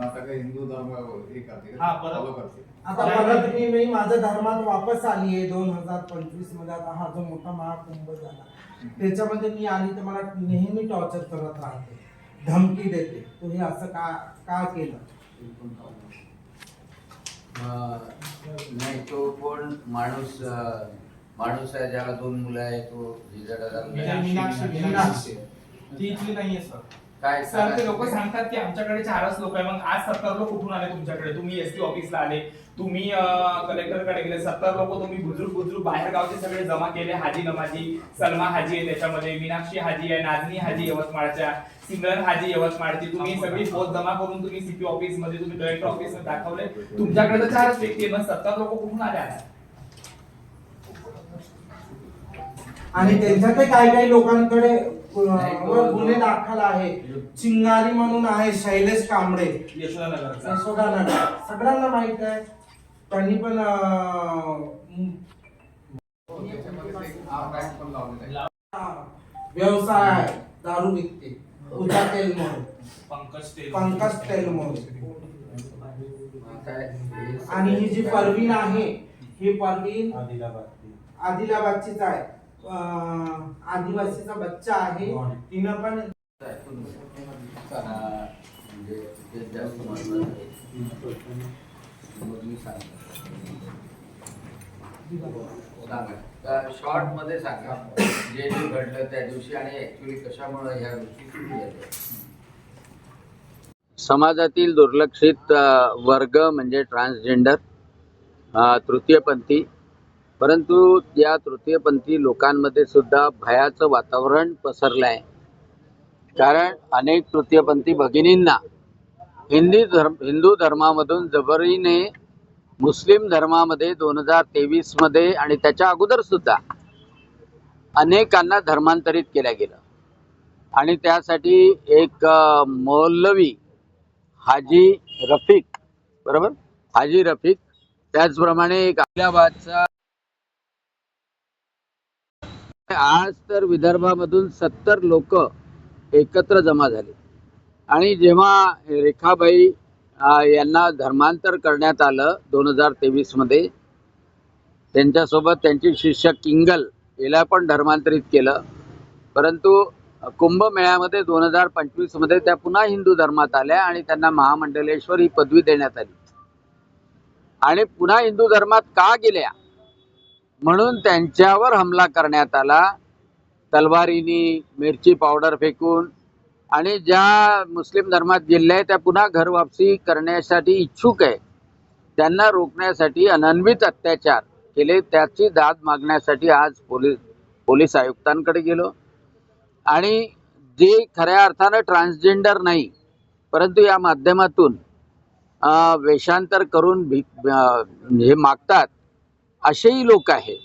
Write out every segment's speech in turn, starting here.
पण आता काही हिंदू धर्म हे करते हा, परत- फॉलो करते आता परत मी मी माझ्या धर्मात वापस आली आहे दोन हजार पंचवीसमध्ये. आता हा जो मोठा महाकुंभ झाला त्याच्यामध्ये मी आली तर मला नेहमी टॉर्चर करत राहते. धमकी देते. तुम्ही असं का का केलं? अं, नाही तो कोण? माणूस अं, माणूस आहे ज्याला दोन मुलं आहे तो जिजाडा मीना- मीनाक्षी. मीनाक्षी. ती इथली नाहीये सर. काय सर ते लोक सांगतात की आमच्याकडे चारच लोक आहे. मग आज सत्तर लोक कुठून आले तुमच्याकडे. तुम्ही एस टी ऑफिसला आले. तुम्ही कलेक्टरकडे गेले. सत्तर लोक तुम्ही बुजुर्ग बुजुर्ग बाहेर गावचे सगळे जमा केले. हाजी नमाजी सलमा हाजी आहे त्याच्यामध्ये मीनाक्षी हाजी आहे नाजनी हाजी यवतमाळच्या सिमरन हाजी यवतमाळची. तुम्ही सगळी फौज जमा करून तुम्ही सीपी ऑफिसमध्ये तुम्ही कलेक्टर ऑफिसमध्ये दाखवले तुमच्याकडे तर चारच व्यक्ती आहे मग सत्तर लोक कुठून आले आता? आणि त्यांच्याकडे काही काही लोकांकडे तो- वर गुन्हे दाखल आहे. चिंगारी म्हणून आहे शैलेश कांबळे. यशोदानगरचा यशोदानगर सगळ्यांना माहीत आहे. त्यांनी पण ते व्यवसाय आहे दारू विकते. पूजा तेल म्हणून. पंकज तेल. पंकज तेल म्हणून. हे आणि ही जी परवीन आहे ही परवीन आदिलाबादचीच आहे. आदिवासीचा बच्चा आहे. तिनं पण म्हणजे शॉर्टमध्ये सांगा जे जे घडलं त्या दिवशी आणि ऍक्च्युली कशामुळे ह्या गोष्टी सुरू झाल्या? समाजातील दुर्लक्षित वर्ग म्हणजे ट्रान्सजेंडर तृतीयपंथी परंतु या तृतीयपंथी लोकांमध्ये सुद्धा भयाचं वातावरण पसरलं आहे कारण अनेक तृतीयपंथी भगिनींना हिंदी धर्म हिंदू धर्मामधून जबरीने मुस्लिम धर्मामध्ये दोन हजार तेवीसमध्ये आणि त्याच्या अगोदर सुद्धा अनेकांना धर्मांतरित केलं गेलं. आणि त्यासाठी एक मौलवी हाजी रफिक बरोबर? हाजी रफिक त्याचप्रमाणे एक आदिलाबादचा आज तर विदर्भामधून सत्तर लोक एकत्र जमा झाले. आणि जेव्हा रेखाबाई यांना धर्मांतर करण्यात आलं दोन हजार तेवीसमध्ये त्यांच्यासोबत त्यांची शिष्य किंगल हिला पण धर्मांतरित केलं. परंतु कुंभमेळ्यामध्ये दोन हजार पंचवीसमध्ये त्या पुन्हा हिंदू धर्मात आल्या आणि त्यांना महामंडलेश्वर ही पदवी देण्यात आली. आणि पुन्हा हिंदू धर्मात का गेल्या? म्हणून त्यांच्यावर हमला करण्यात आला. तलवारीनी मिरची पावडर फेकून आणि ज्या मुस्लिम धर्मात गेल्या आहेत त्या पुन्हा घर वापसी करण्यासाठी इच्छुक आहे त्यांना रोखण्यासाठी अनन्वित अत्याचार केले. त्याची दाद मागण्यासाठी आज पोलीस पोलीस आयुक्तांकडे गेलो. आणि जे खऱ्या अर्थानं ट्रान्सजेंडर नाही परंतु या माध्यमातून वेषांतर करून भी हे मागतात असेही लोक आहेत.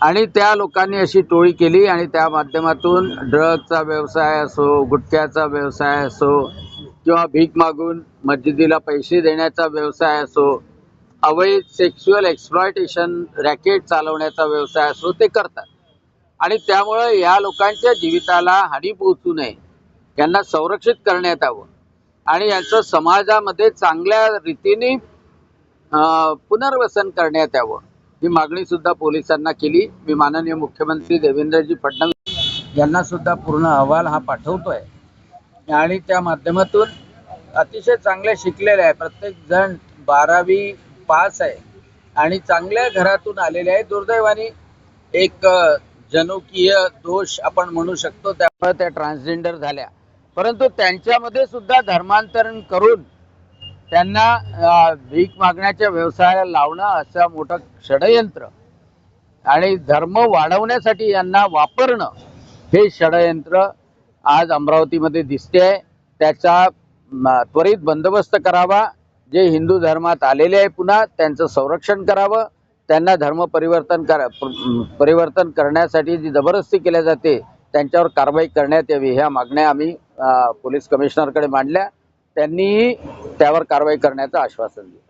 आणि त्या लोकांनी अशी टोळी केली आणि त्या माध्यमातून ड्रगचा व्यवसाय असो गुटख्याचा व्यवसाय असो किंवा भीक मागून मस्जिदीला पैसे देण्याचा व्यवसाय असो अवैध सेक्शुअल एक्सप्लॉयटेशन रॅकेट चालवण्याचा व्यवसाय असो ते करतात. आणि त्यामुळं या लोकांच्या जीविताला हानी पोहोचू नये यांना संरक्षित करण्यात यावं. आणि यांचं समाजामध्ये चांगल्या रीतीने पुनर्वसन करण्यात यावं. ही मागणी सुद्धा पोलिसांना केली. मी माननीय मुख्यमंत्री देवेंद्रजी फडणवीस यांना सुद्धा पूर्ण अहवाल हा पाठवतोय. आणि त्या माध्यमातून अतिशय चांगले शिकलेले आहे. प्रत्येक जण बारावी पास आहे. आणि चांगल्या घरातून आलेले आहे. दुर्दैवाने एक जनुकीय दोष आपण म्हणू शकतो. त्यामुळे त्या ट्रान्सजेंडर झाल्या. परंतु त्यांच्यामध्ये सुद्धा धर्मांतरण करून त्यांना भीक मागण्याच्या व्यवसायाला लावणं असं मोठं षडयंत्र. आणि धर्म वाढवण्यासाठी यांना वापरणं हे षडयंत्र आज अमरावतीमध्ये दिसते आहे. त्याचा त्वरित बंदोबस्त करावा. जे हिंदू धर्मात आलेले आहे पुन्हा त्यांचं संरक्षण करावं. त्यांना धर्म परिवर्तन करा परिवर्तन करण्यासाठी जी जबरदस्ती केल्या जाते त्यांच्यावर कारवाई करण्यात यावी. ह्या मागण्या आम्ही पोलीस कमिशनरकडे मांडल्या. त्यांनी त्यावर कारवाई करण्याचं आश्वासन दिलं.